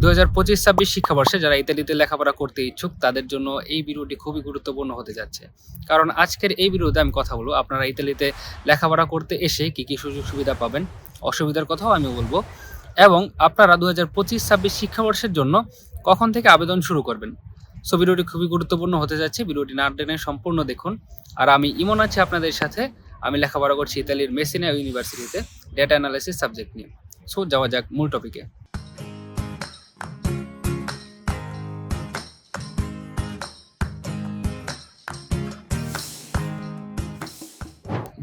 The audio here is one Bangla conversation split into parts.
দু হাজার পঁচিশ ছাব্বিশ শিক্ষাবর্ষে যারা ইতালিতে লেখাপড়া করতে ইচ্ছুক, তাদের জন্য এই ভিডিওটি খুবই গুরুত্বপূর্ণ হতে যাচ্ছে। কারণ আজকের এই ভিডিওতে আমি কথা বলব, আপনারা ইতালিতে লেখাপড়া করতে এসে কী কী সুযোগ সুবিধা পাবেন, অসুবিধার কথাও আমি বলব। এবং আপনারা দু হাজার পঁচিশ ছাব্বিশ শিক্ষাবর্ষের জন্য কখন থেকে আবেদন শুরু করবেন? সো, ভিডিওটি খুবই গুরুত্বপূর্ণ হতে যাচ্ছে। ভিডিওটি না টেনে সম্পূর্ণ দেখুন। আর আমি ইমন আছি আপনাদের সাথে। আমি লেখাপড়া করছি ইতালির মেসিনা ইউনিভার্সিটিতে, ডেটা অ্যানালাইসিস সাবজেক্ট নিয়ে। সো, যাওয়া যাক মূল টপিকে।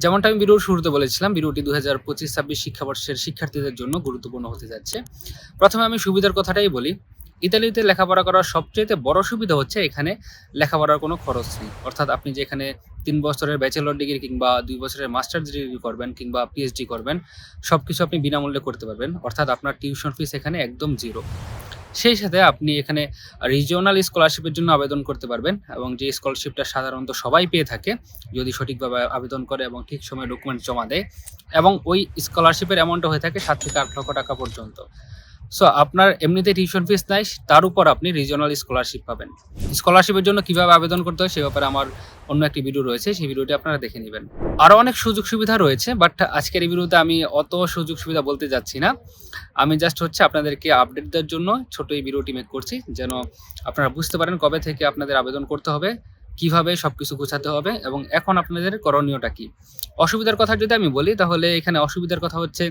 যেমনটা আমি ভিডিওর শুরুতে বলেছিলাম ভিডিওটি দু হাজার পঁচিশ, ছাব্বিশ শিক্ষাবর্ষের শিক্ষার্থীদের জন্য গুরুত্বপূর্ণ হতে যাচ্ছে। প্রথমে আমি সুবিধার কথাটাই বলি। ইতালিতে লেখাপড়া করার সবচেয়ে বড় সুবিধা হচ্ছে এখানে লেখাপড়ার কোনো খরচ নেই। অর্থাৎ আপনি যেখানে তিন বছরের ব্যাচেলর ডিগ্রি কিংবা দুই বছরের মাস্টার ডিগ্রি করবেন কিংবা পিএইচডি করবেন সব কিছু আপনি বিনামূল্যে করতে পারবেন। অর্থাৎ আপনার টিউশন ফিস এখানে একদম জিরো সেই সাথে আপনি এখানে রিজিওনাল স্কলারশিপের জন্য আবেদন করতে পারবেন এবং যে স্কলারশিপটা সাধারণত সবাই পেয়ে থাকে, যদি সঠিকভাবে আবেদন করে এবং ঠিক সময়ে ডকুমেন্ট জমা দেয় এবং ওই স্কলারশিপের অ্যামাউন্টটা হয়ে থাকে সাত থেকে আট লক্ষ টাকা পর্যন্ত। সো আপনার এমনিতে টিউশন ফিস নাই, তার উপর আপনি রিজিওনাল স্কলারশিপ পাবেন। স্কলারশিপের জন্য কীভাবে আবেদন করতে হয়, সে ব্যাপারে আমার অন্য একটি ভিডিও রয়েছে, সেই ভিডিওটি আপনারা দেখে নেবেন। আরও অনেক সুযোগ সুবিধা রয়েছে বাট আজকের এই ভিডিওতে আমি অত সুযোগ সুবিধা বলতে যাচ্ছি না। আমি জাস্ট হচ্ছে আপনাদেরকে আপডেট দেওয়ার জন্য ছোট এই ভিডিওটি মেক করছি, যেন আপনারা বুঝতে পারেন কবে থেকে আপনাদের আবেদন করতে হবে, কীভাবে সব কিছু গোছাতে হবে, এবং এখন আপনাদের করণীয়টা কি। অসুবিধার কথা যদি আমি বলি, তাহলে এখানে অসুবিধার কথা হচ্ছে,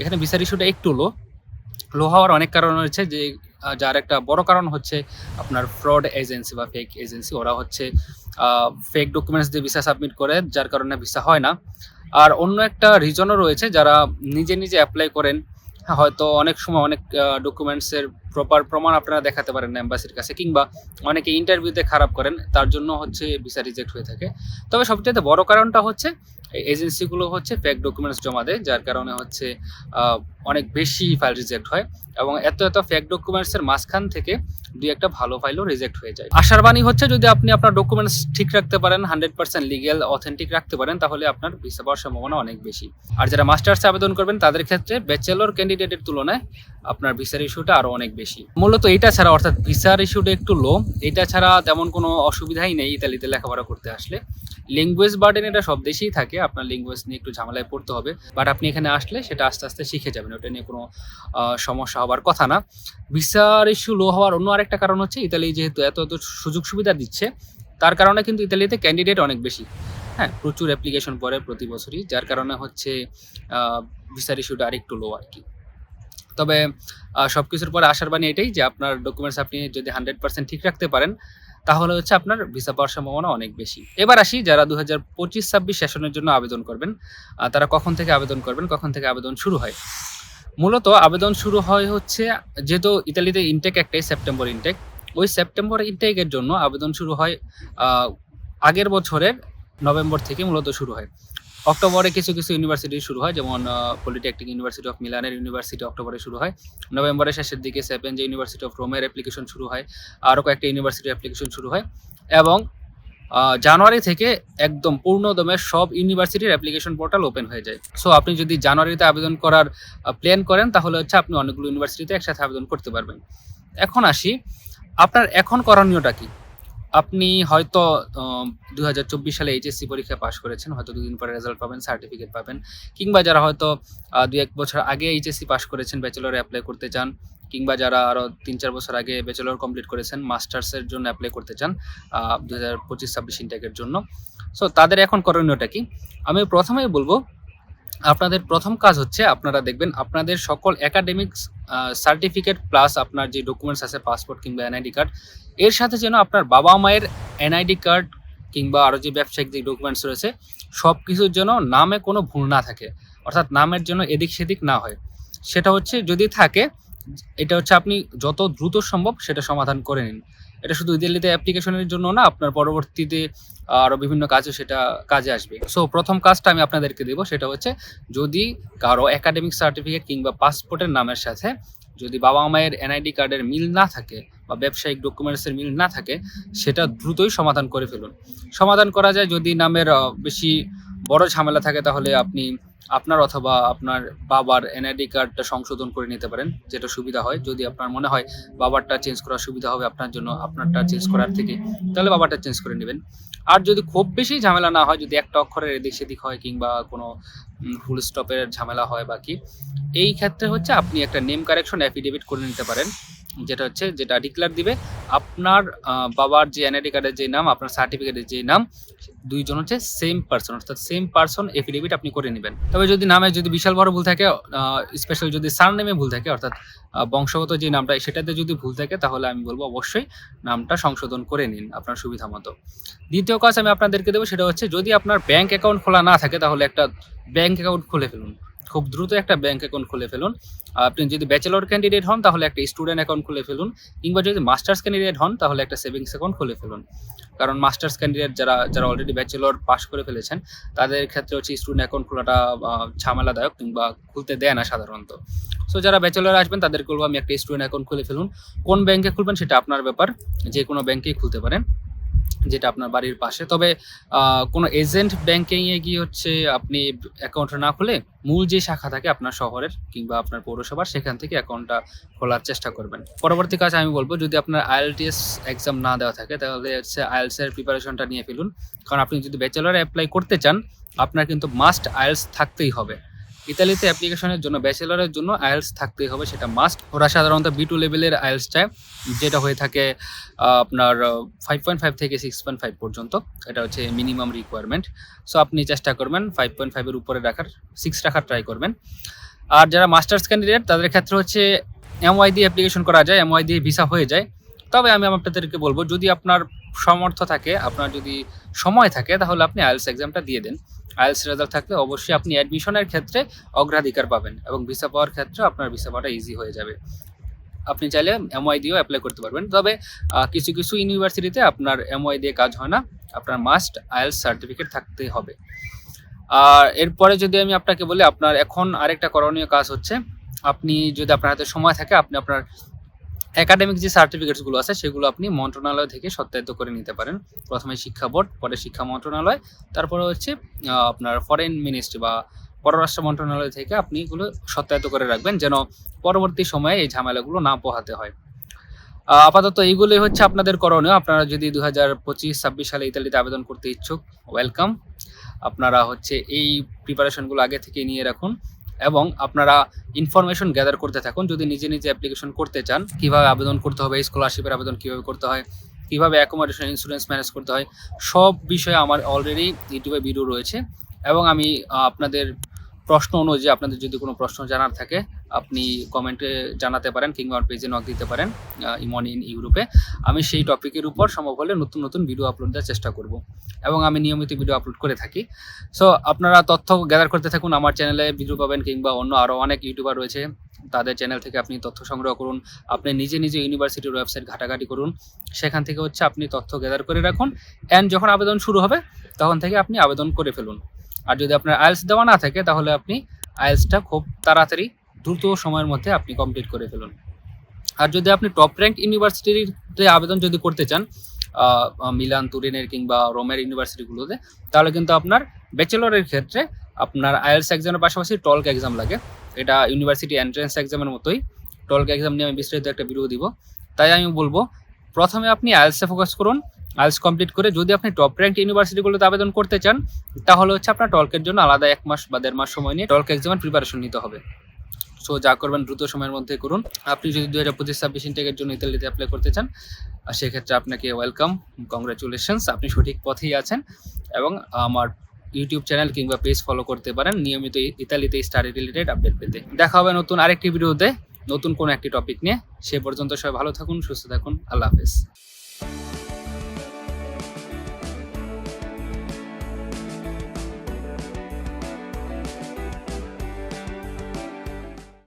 এখানে বিচার ইস্যুটা একটু লো লো হওয়ার অনেক কারণ রয়েছে যে যার একটা বড় কারণ হচ্ছে আপনার ফ্রড এজেন্সি বা ফেক এজেন্সি ওরা হচ্ছে ফেক ডকুমেন্টস দিয়ে ভিসা সাবমিট করে যার কারণে ভিসা হয় না। আর অন্য একটা রিজনও রয়েছে যারা নিজে নিজে অ্যাপ্লাই করেন হ্যাঁ, হয়তো অনেক সময় অনেক ডকুমেন্টসের প্রপার প্রমাণ আপনারা দেখাতে পারেন না এম্বাসির কাছে কিংবা অনেকে ইন্টারভিউতে খারাপ করেন, তার জন্য হচ্ছে ভিসা রিজেক্ট হয়ে থাকে। তবে সবচেয়ে বড় কারণটা হচ্ছে এজেন্সিগুলো হচ্ছে ফেক ডকুমেন্টস জমা দেয়, যার কারণে হচ্ছে অনেক বেশি ফাইল রিজেক্ট হয় এবং এত এত ফেক ডকুমেন্টসের মাঝখান থেকে দুই একটা ভালো ফাইলও রিজেক্ট হয়ে যায়। আশার বাণী হচ্ছে, যদি আপনি আপনার ডকুমেন্টস ঠিক রাখতে পারেন হান্ড্রেড পার্সেন্ট লিগেল অথেন্টিক রাখতে পারেন, তাহলে আপনার ভিসা পাওয়ার সম্ভাবনা অনেক বেশি। আর যারা মাস্টার্সে আবেদন করবেন, তাদের ক্ষেত্রে ব্যাচেলর ক্যান্ডিডেটের তুলনায় আপনার ভিসার ইস্যুটা আরও অনেক বেশি। মূলত এটা ছাড়া অর্থাৎ ভিসার ইস্যুটা একটু লো এটা ছাড়া তেমন কোনো অসুবিধাই নেই ইতালিতে লেখাপড়া করতে আসলে। ল্যাঙ্গুয়েজ বার্ডেন এটা সব দেশেই থাকে, আপনার ল্যাঙ্গুয়েজ নিয়ে একটু ঝামেলায় পড়তে হবে। বাট আপনি এখানে আসলে সেটা আস্তে আস্তে শিখে যাবেন, ওটা নিয়ে কোনো সমস্যা হওয়ার কথা না। ভিসার ইস্যু লো হওয়ার অন্য আরেকটা কারণ হচ্ছে ইতালি যেহেতু এত এত সুযোগ সুবিধা দিচ্ছে, তার কারণে কিন্তু ইতালিতে ক্যান্ডিডেট অনেক বেশি। হ্যাঁ প্রচুর অ্যাপ্লিকেশন পড়ে প্রতি বছরই, যার কারণে হচ্ছে ভিসার ইস্যুটা আরেকটু লো আর কি। তবে সব কিছুর পরে আসার বাণী এটাই যে আপনার ডকুমেন্টস আপনি যদি হান্ড্রেড পার্সেন্ট ঠিক রাখতে পারেন, তাহলে হচ্ছে আপনার ভিসা পাওয়ার সম্ভাবনা অনেক বেশি। এবার আসি যারা দু হাজার পঁচিশ ছাব্বিশ সেশনের জন্য আবেদন করবেন তারা কখন থেকে আবেদন করবেন, কখন থেকে আবেদন শুরু হয়? মূলত আবেদন শুরু হয় হচ্ছে, যেহেতু ইতালিতে ইনটেক একটাই সেপ্টেম্বর ইনটেক ওই সেপ্টেম্বর ইনটেকের জন্য আবেদন শুরু হয় আগের বছরের নভেম্বর থেকে মূলত শুরু হয়। অক্টোবরে কিছু কিছু ইউনিভার্সিটি শুরু হয়, যেমন পলিটেকনিক ইউনিভার্সিটি অফ মিলানের ইউনিভার্সিটি অক্টোবরে শুরু হয়। নভেম্বরের শেষের দিকে সেভেন যে ইউনিভার্সিটি অফ রোমের অ্যাপ্লিকেশন শুরু হয়, আরও কয়েকটা ইউনিভার্সিটির অ্যাপ্লিকেশন শুরু হয় এবং জানুয়ারি থেকে একদম পূর্ণদমে সব ইউনিভার্সিটির অ্যাপ্লিকেশন পোর্টাল ওপেন হয়ে যায়। সো আপনি যদি জানুয়ারিতে আবেদন করার প্ল্যান করেন, তাহলে হচ্ছে আপনি অনেকগুলো ইউনিভার্সিটিতে একসাথে আবেদন করতে পারবেন। এখন আসি, আপনার এখন করণীয়টা কি? আপনি হয়তো দু হাজার চব্বিশ সালে এইচএসসি পরীক্ষা পাশ করেছেন, হয়তো দুদিন পরে রেজাল্ট পাবেন সার্টিফিকেট পাবেন। কিংবা যারা হয়তো দুই এক বছর আগে এইচএসসি পাশ করেছেন ব্যাচেলরে অ্যাপ্লাই করতে চান, কিংবা যারা আরও তিন চার বছর আগে ব্যাচেলর কমপ্লিট করেছেন মাস্টার্সের জন্য অ্যাপ্লাই করতে চান দু হাজার পঁচিশ, ছাব্বিশ ইনটেকের জন্য। সো তাদের এখন করণীয়টা কি? আমি প্রথমেই বলব, আপনাদের প্রথম কাজ হচ্ছে, আপনারা দেখবেন, আপনাদের সকল একাডেমিক্স সার্টিফিকেট প্লাস আপনার যে ডকুমেন্টস আছে পাসপোর্ট কিংবা এনআইডি কার্ড এর সাথে যেন আপনার বাবা মায়ের এনআইডি কার্ড কিংবা আরও যে ব্যবসায়িক যে ডকুমেন্টস রয়েছে সব কিছুর জন্য নামে কোনো ভুল না থাকে, অর্থাৎ নামের জন্য এদিক সেদিক না হয়। সেটা হচ্ছে যদি থাকে, এটা হচ্ছে আপনি যত দ্রুত সম্ভব সেটা সমাধান করে নিন। এটা শুধু দিল্লিতে অ্যাপ্লিকেশনের জন্য না, আপনার পরবর্তীতে আরও বিভিন্ন কাজে সেটা কাজে আসবে। সো প্রথম কাজটা আমি আপনাদেরকে দেবো, সেটা হচ্ছে যদি কারও একাডেমিক সার্টিফিকেট কিংবা পাসপোর্টের নামের সাথে যদি বাবা মায়ের এনআইডি কার্ডের মিল না থাকে বা ব্যবসায়িক ডকুমেন্টসের মিল না থাকে, সেটা দ্রুতই সমাধান করে ফেলুন। সমাধান করা যায় যদি নামের বেশি বড় ঝামেলা থাকে, তাহলে আপনি আপনার অথবা আপনার বাবার এনআইডি কার্ডটা সংশোধন করে নিতে পারেন, যেটা সুবিধা হয়। যদি আপনার মনে হয় বাবারটা চেঞ্জ করার সুবিধা হবে আপনার জন্য, আপনারটা চেঞ্জ করার থেকে, তাহলে বাবারটা চেঞ্জ করে নেবেন। আর যদি খুব বেশি ঝামেলা না হয়, যদি একটা অক্ষরের এদিক সেদিক হয় কিংবা কোনো ফুল স্টপের ঝামেলা হয় বা কি, এই ক্ষেত্রে হচ্ছে আপনি একটা নেম কারেকশন অ্যাফিডেভিট করে নিতে পারেন। যেটা হচ্ছে যেটা ডিক্লার দিবে, আপনার বাবার যে এনআইডি কার্ডের যে নাম, আপনার সার্টিফিকেটের যে নাম, দুইজন হচ্ছে সেম পার্সন অর্থাৎ সেম পার্সন এফিডেভিট আপনি করে নেবেন। তবে যদি নামে যদি বিশাল বড় ভুল থাকে স্পেশাল যদি সার নেমে ভুল থাকে, অর্থাৎ বংশগত যে নামটা, সেটাতে যদি ভুল থাকে, তাহলে আমি বলব অবশ্যই নামটা সংশোধন করে নিন আপনার সুবিধা মতো। দ্বিতীয় কাজ আমি আপনাদেরকে দেবো, সেটা হচ্ছে যদি আপনার ব্যাংক অ্যাকাউন্ট খোলা না থাকে, তাহলে একটা ব্যাংক অ্যাকাউন্ট খুলে ফেলুন। খুব দ্রুত একটা ব্যাংক অ্যাকাউন্ট খুলে ফেলুন। আপনি যদি ব্যাচেলর ক্যান্ডিডেট হন, তাহলে একটা স্টুডেন্ট অ্যাকাউন্ট খুলে ফেলুন। কিংবা যদি মাস্টার্স ক্যান্ডিডেট হন, তাহলে একটা সেভিংস অ্যাকাউন্ট খুলে ফেলুন। কারণ মাস্টার্স ক্যান্ডিডেট যারা যারা অলরেডি ব্যাচেলর পাস করে ফেলেছেন, তাদের ক্ষেত্রে হচ্ছে স্টুডেন্ট অ্যাকাউন্ট খোলাটা ঝামেলাদায়ক কিংবা খুলতে দেয় না সাধারণত। সো যারা ব্যাচেলর আসবেন, তাদেরকে বলব, আমি একটা স্টুডেন্ট অ্যাকাউন্ট খুলে ফেলুন। কোন ব্যাংকে খুলবেন, সেটা আপনার ব্যাপার। যে কোনো ব্যাংকেই খুলতে পারেন। যেটা আপনার বাড়ির পাশে। তবে কোনো এজেন্ট ব্যাংকে গিয়ে হচ্ছে আপনি অ্যাকাউন্ট না খুলে মূল যে শাখা থাকে আপনার শহরের কিংবা আপনার পৌরসভার, সেখান থেকে অ্যাকাউন্টটা খোলার চেষ্টা করবেন। পরবর্তী কাজ আমি বলব, যদি আপনার আইএলটিএস এক্সাম না দেওয়া থাকে, তাহলে হচ্ছে আইএলস এর প্রিপারেশনটা নিয়ে ফেলুন। কারণ আপনি যদি ব্যাচেলরে অ্যাপ্লাই করতে চান, আপনার কিন্তু মাস্ট আইএলস থাকতেই হবে। ইতালিতে অ্যাপ্লিকেশনের জন্য ব্যাচেলরের জন্য আইএলস থাকতেই হবে, সেটা মাস্ট ওরা সাধারণত বি টু লেভেলের আইএলস চায়, যেটা হয়ে থাকে আপনার ফাইভ পয়েন্ট ফাইভ থেকে সিক্স পয়েন্ট ফাইভ পর্যন্ত, এটা হচ্ছে মিনিমাম রিকোয়ারমেন্ট সো আপনি চেষ্টা করবেন ফাইভ পয়েন্ট ফাইভের উপরে রাখার সিক্স রাখার ট্রাই করবেন। আর যারা মাস্টার্স ক্যান্ডিডেট তাদের ক্ষেত্রে হচ্ছে এমওয়াই দিয়ে অ্যাপ্লিকেশন করা যায় এমওয়াই দিয়ে ভিসা হয়ে যায়। তবে আমি আপনাদেরকে বলব, যদি আপনার সমর্থ থাকে, আপনার যদি সময় থাকে, তাহলে আপনি আইএলস এক্সামটা দিয়ে দেন। আইএলস রেজাল্ট থাকলে অবশ্যই আপনি অ্যাডমিশনের ক্ষেত্রে অগ্রাধিকার পাবেন এবং ভিসা পাওয়ার ক্ষেত্রে আপনার ভিসা পাওয়াটা ইজি হয়ে যাবে। আপনি চাইলে এমওয়াই দিয়েও অ্যাপ্লাই করতে পারবেন। তবে কিছু কিছু ইউনিভার্সিটিতে আপনার এমওয়াই দিয়ে কাজ হয় না। আপনার মাস্ট আইএলস সার্টিফিকেট থাকতেই হবে। আর এরপরে যদি আমি আপনাকে বলি, আপনার এখন আরেকটা করণীয় কাজ হচ্ছে, আপনি যদি আপনার হাতে সময় থাকে, আপনি আপনার একাডেমিক যে সার্টিফিকেটসগুলো আছে, সেগুলো আপনি মন্ত্রণালয় থেকে সত্যায়িত করে নিতে পারেন। প্রথমে শিক্ষা বোর্ড, পরে শিক্ষা মন্ত্রণালয়, তারপরে হচ্ছে আপনার ফরেন মিনিস্ট্রি বা পররাষ্ট্র মন্ত্রণালয় থেকে আপনি এগুলো সত্যায়িত করে রাখবেন, যেন পরবর্তী সময়ে এই ঝামেলাগুলো না পোহাতে হয়। আপাতত এইগুলোই হচ্ছে আপনাদের করণীয়। আপনারা যদি দু হাজার পঁচিশ, ছাব্বিশ সালে ইতালিতে আবেদন করতে ইচ্ছুক ওয়েলকাম আপনারা হচ্ছে এই প্রিপারেশনগুলো আগে থেকে নিয়ে রাখুন। এবং আপনারা ইনফরমেশন গ্যাদার করতে থাকুন। যদি নিজে নিজে অ্যাপ্লিকেশন করতে চান, কীভাবে আবেদন করতে হবে স্কলারশিপের আবেদন কীভাবে করতে হয়, কীভাবে অ্যাকোমোডেশন ইন্স্যুরেন্স ম্যানেজ করতে হয়, সব বিষয়ে আমার অলরেডি ইউটিউবে ভিডিও রয়েছে। এবং আমি আপনাদের প্রশ্ন অনুযায়ী, আপনাদের যদি কোনো প্রশ্ন জানার থাকে আপনি কমেন্টে জানাতে পারেন কিংবা আমার পেজে নক দিতে পারেন ইমন ইন ইউরোপে আমি সেই টপিকের উপর সম্ভব হলে নতুন নতুন ভিডিও আপলোড দেওয়ার চেষ্টা করব এবং আমি নিয়মিত ভিডিও আপলোড করে থাকি। সো আপনারা তথ্য গ্যাদার করতে থাকুন আমার চ্যানেলে ভিডিও পাবেন কিংবা অন্য আরও অনেক ইউটিউবার রয়েছে। তাদের চ্যানেল থেকে আপনি তথ্য সংগ্রহ করুন। আপনি নিজে নিজে ইউনিভার্সিটির ওয়েবসাইট ঘাটাঘাটি করুন। সেখান থেকে হচ্ছে আপনি তথ্য গ্যাদার করে রাখুন। অ্যান্ড যখন আবেদন শুরু হবে, তখন থেকে আপনি আবেদন করে ফেলুন। আর যদি আপনার আইএলস দেওয়া না থাকে, তাহলে আপনি আইএলসটা খুব তাড়াতাড়ি দ্রুত সময়ের মধ্যে আপনি কমপ্লিট করে ফেলুন। আর যদি আপনি টপ র্যাঙ্ক ইউনিভার্সিটিতে আবেদন যদি করতে চান মিলান, তুরিনের কিংবা রোমের ইউনিভার্সিটিগুলোতে তাহলে কিন্তু আপনার ব্যাচেলরের ক্ষেত্রে আপনার আইএলস এক্সামের পাশাপাশি টলক এক্সাম লাগে। এটা ইউনিভার্সিটি এন্ট্রেন্স এক্সামের মতোই। টলক এক্সাম নিয়ে আমি বিস্তারিত একটা ভিডিও দিব। তাই আমি বলব, প্রথমে আপনি আইএলসে ফোকাস করুন। আইএলস কমপ্লিট করে যদি আপনি টপ র্যাঙ্ক ইউনিভার্সিটিগুলোতে আবেদন করতে চান, তাহলে হচ্ছে আপনার টলকের জন্য আলাদা এক মাস বা দেড় মাস সময় নিয়ে টলক এক্সামের প্রিপারেশন নিতে হবে। সো যা করবেন দ্রুত সময়ের মধ্যে করুন। আপনি যদি দু হাজার পঁচিশ, ছাব্বিশ ইন্টেকের জন্য ইতালিতে অ্যাপ্লাই করতে চান সেক্ষেত্রে আপনাকে ওয়েলকাম কংগ্রাচুলেশনস আপনি সঠিক পথেই আছেন এবং আমার ইউটিউব চ্যানেল কিংবা পেজ ফলো করতে পারেন। নিয়মিত ইতালিতে স্টাডি রিলেটেড আপডেট পেতে। দেখা হবে নতুন আরেকটি ভিডিওতে নতুন কোনো একটি টপিক নিয়ে। সে পর্যন্ত সবাই ভালো থাকুন, সুস্থ থাকুন। আল্লাহ হাফেজ।